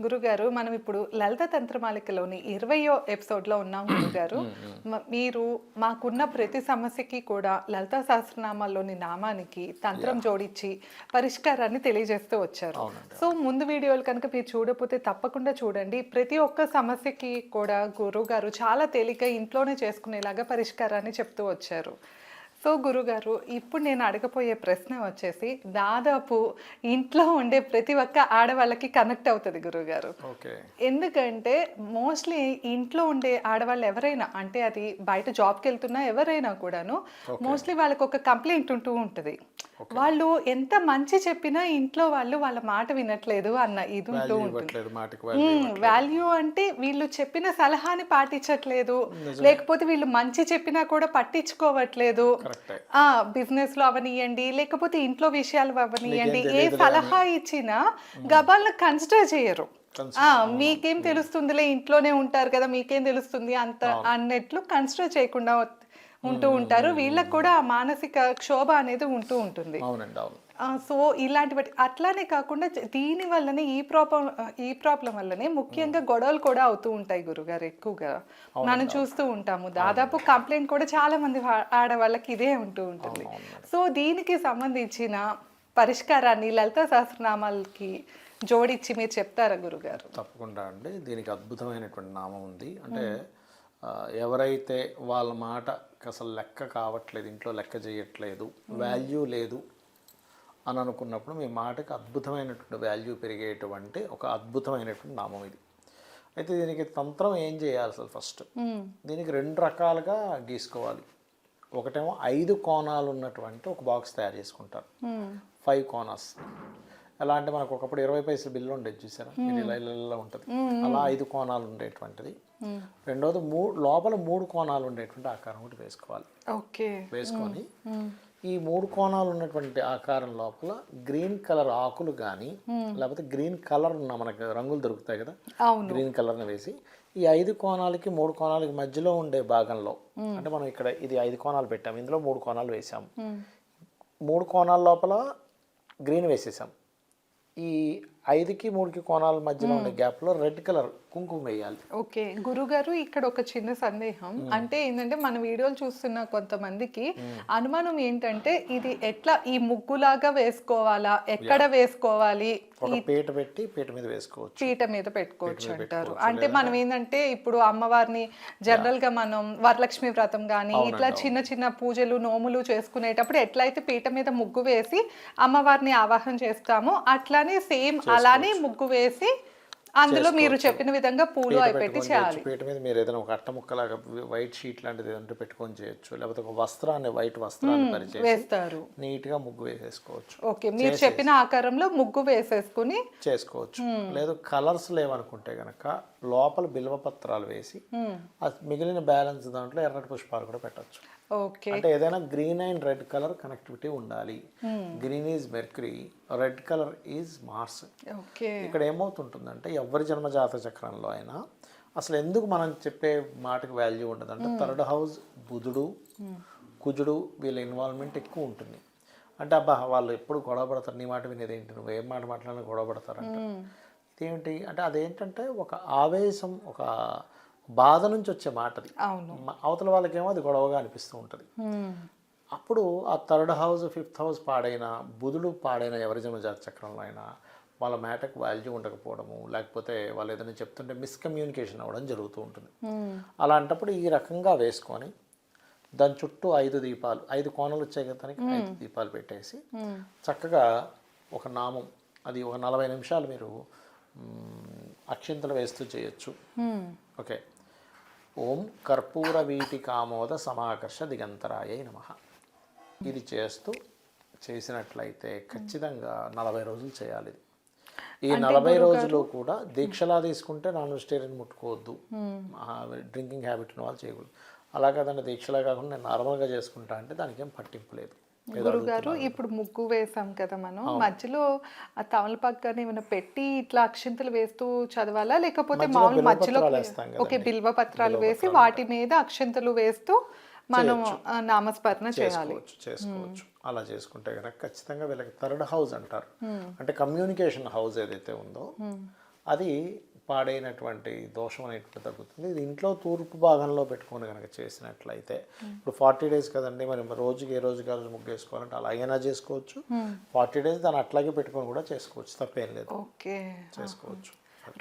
గురుగారు మనం ఇప్పుడు లలిత తంత్రమాలికలోని ఇరవయో ఎపిసోడ్లో ఉన్నాం గురుగారు. మీరు మాకున్న ప్రతి సమస్యకి కూడా లలిత సహస్రనామాల్లోని నామానికి తంత్రం జోడించి పరిష్కారాన్ని తెలియజేస్తూ వచ్చారు. సో ముందు వీడియోలు కనుక మీరు చూడకపోతే తప్పకుండా చూడండి. ప్రతి ఒక్క సమస్యకి కూడా గురువు గారు చాలా తేలిక ఇంట్లోనే చేసుకునేలాగా పరిష్కారాన్ని చెప్తూ వచ్చారు. సో గురుగారు ఇప్పుడు నేను అడగపోయే ప్రశ్న వచ్చేసి దాదాపు ఇంట్లో ఉండే ప్రతి ఒక్క ఆడవాళ్ళకి కనెక్ట్ అవుతుంది గురుగారు. ఎందుకంటే మోస్ట్లీ ఇంట్లో ఉండే ఆడవాళ్ళు ఎవరైనా అంటే అది బయట జాబ్కి వెళ్తున్నా ఎవరైనా కూడాను మోస్ట్లీ వాళ్ళకి ఒక కంప్లైంట్ ఉంటూ ఉంటుంది. వాళ్ళు ఎంత మంచి చెప్పినా ఇంట్లో వాళ్ళు వాళ్ళ మాట వినట్లేదు అన్న ఇది ఉంటూ ఉంటుంది. వాల్యూ అంటే వీళ్ళు చెప్పిన సలహాని పాటించట్లేదు. లేకపోతే వీళ్ళు మంచి చెప్పినా కూడా పట్టించుకోవట్లేదు. బిజినెస్లో అవనియండి లేకపోతే ఇంట్లో విషయాలు అవనియండి ఏ సలహా ఇచ్చినా గబాలను కన్సిడర్ చేయరు. ఆ మీకేం తెలుస్తుందిలే ఇంట్లోనే ఉంటారు కదా మీకేం తెలుస్తుంది అంత అన్నట్లు కన్సిడర్ చేయకుండా ఉంటూ ఉంటారు. వీళ్ళకి కూడా మానసిక క్షోభ అనేది ఉంటూ ఉంటుంది. అవునండి అవును. సో ఇలాంటి అట్లానే కాకుండా దీని వల్లనే ఈ ప్రాబ్లం ఈ ప్రాబ్లం వల్లనే ముఖ్యంగా గొడవలు కూడా అవుతూ ఉంటాయి గురుగారు ఎక్కువగా. మనం చూస్తూ ఉంటాము. దాదాపు కంప్లైంట్ కూడా చాలా మంది ఆడవాళ్ళకి ఇదే ఉంటూ ఉంటుంది. సో దీనికి సంబంధించిన పరిష్కారాన్ని లలిత సహస్రనామాలకి జోడించి మీరు చెప్తారా గురుగారు? తప్పకుండా అండి. దీనికి అద్భుతమైనటువంటి నామం ఉంది. అంటే ఎవరైతే వాళ్ళ మాట అసలు లెక్క కావట్లేదు ఇంట్లో లెక్క చేయట్లేదు వాల్యూ లేదు అని అనుకున్నప్పుడు మీ మాటకి అద్భుతమైనటువంటి వాల్యూ పెరిగేటువంటి ఒక అద్భుతమైనటువంటి నామం ఇది. అయితే దీనికి తంత్రం ఏం చేయాలి అసలు ఫస్ట్ దీనికి రెండు రకాలుగా గీసుకోవాలి. ఒకటేమో ఐదు కోణాలు ఉన్నటువంటి ఒక బాక్స్ తయారు చేసుకుంటారు. ఫైవ్ కోనర్స్ ఎలా అంటే మనకు ఒకప్పుడు ఇరవై పైసల బిల్లు ఉండేది చూసారా? ఇది ఇలా ఉంటుంది. అలా ఐదు కోణాలు ఉండేటువంటిది. రెండోది మూడు లోపల మూడు కోణాలు ఉండేటువంటి ఆకారం ఒకటి వేసుకోవాలి. ఓకే. వేసుకొని ఈ మూడు కోణాలు ఉన్నటువంటి ఆకారం లోపల గ్రీన్ కలర్ ఆకులు కానీ లేకపోతే గ్రీన్ కలర్ ఉన్న మనకి రంగులు దొరుకుతాయి కదా? గ్రీన్ కలర్ని వేసి ఈ ఐదు కోణాలకి మూడు కోణాలకి మధ్యలో ఉండే భాగంలో అంటే మనం ఇక్కడ ఇది ఐదు కోణాలు పెట్టాము ఇందులో మూడు కోణాలు వేసాము మూడు కోణాల లోపల గ్రీన్ వేసేసాం ఈ ఐదుకి మూడుకి కోణాల మధ్యలో ఉండే గ్యాప్లో రెడ్ కలర్ కుంకుమ వేయాలి. ఓకే గురుగారు ఇక్కడ ఒక చిన్న సందేహం. అంటే ఏంటంటే మన వీడియోలు చూస్తున్న కొంతమందికి అనుమానం ఏంటంటే ఇది ఎట్లా ఈ ముగ్గులాగా వేసుకోవాలా ఎక్కడ వేసుకోవాలి? పీట పెట్టి పీట మీద వేసుకోవచ్చు. పీట మీద పెట్టుకోవచ్చు అంటారు. అంటే మనం ఏంటంటే ఇప్పుడు అమ్మవారిని జనరల్గా మనం వరలక్ష్మి వ్రతం కానీ ఇట్లా చిన్న చిన్న పూజలు నోములు చేసుకునేటప్పుడు ఎట్లయితే పీట మీద ముగ్గు వేసి అమ్మవారిని ఆవాహన చేస్తామో అట్లానే సేమ్ అలానే ముగ్గు వేసి అందులో మీరు చెప్పిన విధంగా పూలు అవి పెట్టి చేయాలి. పీట మీద మీరు ఏదైనా ఒక అట్ట ముక్కలాగా వైట్ షీట్ లాంటిది ఏదంటే పెట్టుకొని చేయొచ్చు. లేకపోతే ఒక వస్త్రాన్ని వైట్ వస్త్రాన్ని వేస్తారు. నీట్గా ముగ్గు వేసేసుకోవచ్చు. ఓకే మీరు చెప్పిన ఆకారంలో ముగ్గు వేసేసుకుని చేసుకోవచ్చు. లేదు కలర్స్ లేవనుకుంటే గనక లోపల బిల్వ పత్రాలు వేసి మిగిలిన బ్యాలెన్స్ దాంట్లో ఎర్రటి పుష్పాలు కూడా పెట్టచ్చు. అంటే ఏదైనా green and red colour connectivity ఉండాలి. Green is mercury red colour is Mars. Okay. ఇక్కడ ఏమవుతుంటుందంటే ఎవరి జన్మజాత చక్రంలో అయినా అసలు ఎందుకు మనం చెప్పే మాటకి వాల్యూ ఉండదు అంటే థర్డ్ హౌస్ బుధుడు కుజుడు వీళ్ళ ఇన్వాల్వ్మెంట్ ఎక్కువ ఉంటుంది. అంటే అబ్బా వాళ్ళు ఎప్పుడు గొడవ పడతారు నీ మాట వినేదేంటి నువ్వు ఏం మాట మాట్లాడినా గొడవ పడతారంట. ఇదేంటి? అంటే అదేంటంటే ఒక ఆవేశం ఒక బాధ నుంచి వచ్చే మాటది అవును మ- అవతల వాళ్ళకేమో అది గొడవగా అనిపిస్తూ ఉంటుంది. అప్పుడు ఆ థర్డ్ హౌస్ ఫిఫ్త్ హౌస్ పాడైన బుధుడు పాడైన ఎవరి జన్మజాత చక్రంలో అయినా వాళ్ళ మేటకు వాల్యూ ఉండకపోవడము లేకపోతే వాళ్ళు ఏదైనా చెప్తుంటే మిస్కమ్యూనికేషన్ అవ్వడం జరుగుతూ ఉంటుంది. అలాంటప్పుడు ఈ రకంగా వేసుకొని దాని చుట్టూ ఐదు దీపాలు ఐదు కోణలు వచ్చాయి కదా దానికి ఐదు దీపాలు పెట్టేసి. చక్కగా ఒక నామం అది ఒక నలభై నిమిషాలు మీరు అక్షింతలు వేస్తూ చేయొచ్చు. ఓకే. ఓం కర్పూర వీటి కామోద సమాకర్ష దిగంతరాయ నమ. ఇది చేస్తూ చేసినట్లయితే ఖచ్చితంగా నలభై రోజులు చేయాలి. ఈ నలభై రోజులు కూడా దీక్షలా తీసుకుంటే నాన్ వెజిటేరియన్ ముట్టుకోవద్దు డ్రింకింగ్ హ్యాబిట్ ఉన్న వాళ్ళు చేయకూడదు. అలా కాదండి దీక్షలా కాకుండా నేను నార్మల్గా చేసుకుంటా అంటే దానికి ఏం పట్టింపు లేదు. గురుగారు ఇప్పుడు ముగ్గు వేసాం కదా మనం. మధ్యలో ఆ తమలపాకు ఏమైనా పెట్టి ఇట్లా అక్షింతలు వేస్తూ చదవాలా? లేకపోతే మామూలు మధ్యలో ఓకే. బిల్వ పత్రాలు వేసి వాటి మీద అక్షింతలు వేస్తూ మనం నామస్మరణ చేయాలి. చేసుకోవచ్చు అలా చేసుకుంటే కనుక ఖచ్చితంగా వీళ్ళకి థర్డ్ హౌస్ అంటారు. అంటే కమ్యూనికేషన్ హౌస్ ఏదైతే ఉందో అది పాడైనటువంటి దోషం అనేటువంటి తగ్గుతుంది. ఇది ఇంట్లో తూర్పు భాగంలో పెట్టుకొని కనుక చేసినట్లయితే ఇప్పుడు ఫార్టీ డేస్ కదండి మరి రోజుకి ఏ రోజుకి ఆ రోజు ముగ్గు వేసుకోవాలంటే అలాగైనా చేసుకోవచ్చు. ఫార్టీ డేస్ దాన్ని అట్లాగే పెట్టుకొని కూడా చేసుకోవచ్చు తప్పేం లేదు. ఓకే. చేసుకోవచ్చు.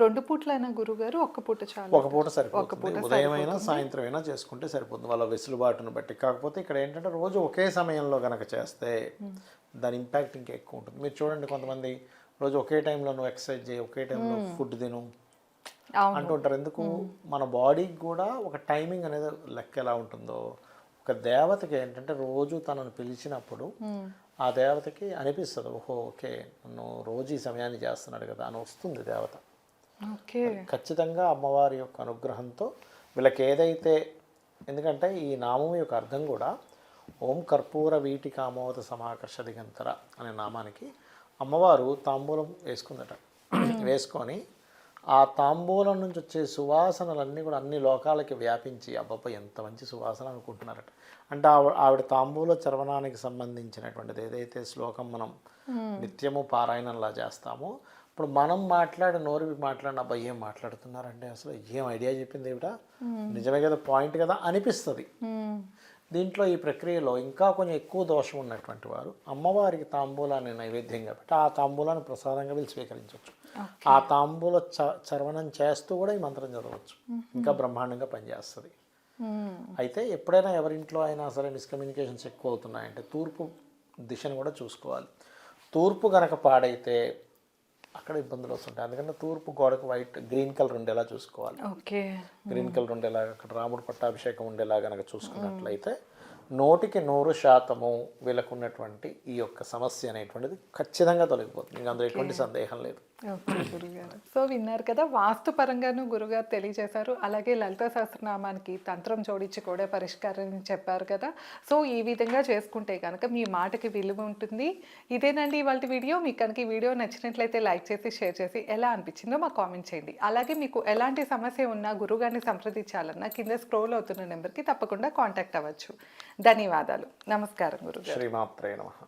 రెండు పూట్లైనా గురుగారు ఒక్క పూట చాలు. ఒక పూట సరిపోతుంది. ఉదయం అయినా సాయంత్రం అయినా చేసుకుంటే సరిపోతుంది. వాళ్ళ వెసులుబాటును బట్టి. కాకపోతే ఇక్కడ ఏంటంటే రోజు ఒకే సమయంలో గనక చేస్తే దాని ఇంపాక్ట్ ఇంకా ఎక్కువ ఉంటుంది. మీరు చూడండి కొంతమంది రోజు ఒకే టైంలో నువ్వు ఎక్సర్సైజ్ చేయి ఒకే టైంలో ఫుడ్ తిను అంటుంటారు. ఎందుకు? మన బాడీకి కూడా ఒక టైమింగ్ అనేది లెక్క ఎలా ఉంటుందో. ఒక దేవతకి ఏంటంటే రోజు తనను పిలిచినప్పుడు ఆ దేవతకి అనిపిస్తుంది ఓహో ఓకే నన్ను రోజు ఈ సమయాన్ని చేస్తున్నాడు కదా అని వస్తుంది దేవత. ఓకే. ఖచ్చితంగా అమ్మవారి యొక్క అనుగ్రహంతో వీళ్ళకి ఏదైతే ఎందుకంటే ఈ నామం యొక్క అర్థం కూడా ఓం కర్పూర వీటి కామోద సమాకర్ష దిగంతర అనే నామానికి అమ్మవారు తాంబూలం వేసుకుందట. వేసుకొని ఆ తాంబూలం నుంచి వచ్చే సువాసనలన్నీ కూడా అన్ని లోకాలకి వ్యాపించి అబ్బబ్బ ఎంత మంచి సువాసన అనుకుంటున్నారట. అంటే ఆవిడ ఆవిడ తాంబూల చర్వణానికి సంబంధించినటువంటిది ఏదైతే శ్లోకం మనం నిత్యము పారాయణంలా చేస్తామో ఇప్పుడు మనం మాట్లాడి నోరు మాట్లాడిన అబ్బాయి ఏం మాట్లాడుతున్నారంటే అసలు ఏం ఐడియా చెప్పింది ఏమిట నిజమే కదా పాయింట్ కదా అనిపిస్తుంది. దీంట్లో ఈ ప్రక్రియలో ఇంకా కొంచెం ఎక్కువ దోషం ఉన్నటువంటి వారు అమ్మవారికి తాంబూలాన్ని నైవేద్యంగా పెట్టి ఆ తాంబూలాన్ని ప్రసాదంగా వీళ్ళు స్వీకరించవచ్చు. ఆ తాంబూల చ చర్వణం చేస్తూ కూడా ఈ మంత్రం చదవచ్చు. ఇంకా బ్రహ్మాండంగా పనిచేస్తుంది. అయితే ఎప్పుడైనా ఎవరింట్లో అయినా సరే మిస్కమ్యూనికేషన్స్ ఎక్కువ అవుతున్నాయంటే తూర్పు దిశను కూడా చూసుకోవాలి. తూర్పు గనక పాడైతే అక్కడ ఇబ్బందులు వస్తుంటాయి. అందుకని తూర్పు గోడకు వైట్ గ్రీన్ కలర్ ఉండేలా చూసుకోవాలి. ఓకే. గ్రీన్ కలర్ ఉండేలా అక్కడ రాముడు పట్టాభిషేకం ఉండేలా గనక చూసుకున్నట్లయితే నూటికి నూరు శాతము వీళ్ళకు ఉన్నటువంటి ఈ యొక్క సమస్య అనేటువంటిది ఖచ్చితంగా తొలగిపోతుంది. ఇంకా అందులో ఎటువంటి సందేహం లేదు. గురుగారు. సో విన్నారు కదా వాస్తు పరంగాను గురుగారు తెలియజేశారు. అలాగే లలిత సహస్రనామానికి తంత్రం జోడించి కూడా పరిష్కారం చెప్పారు కదా. సో ఈ విధంగా చేసుకుంటే కనుక మీ మాటకి విలువ ఉంటుంది. ఇదేనండి ఇవాళ వీడియో. మీకు కనుక ఈ వీడియో నచ్చినట్లయితే లైక్ చేసి షేర్ చేసి ఎలా అనిపించిందో మాకు కామెంట్ చేయండి. అలాగే మీకు ఎలాంటి సమస్య ఉన్నా గురుగారిని సంప్రదించాలన్నా కింద స్క్రోల్ అవుతున్న నెంబర్కి తప్పకుండా కాంటాక్ట్ అవ్వచ్చు. ధన్యవాదాలు. నమస్కారం గురు శ్రీమాత్రే నమః.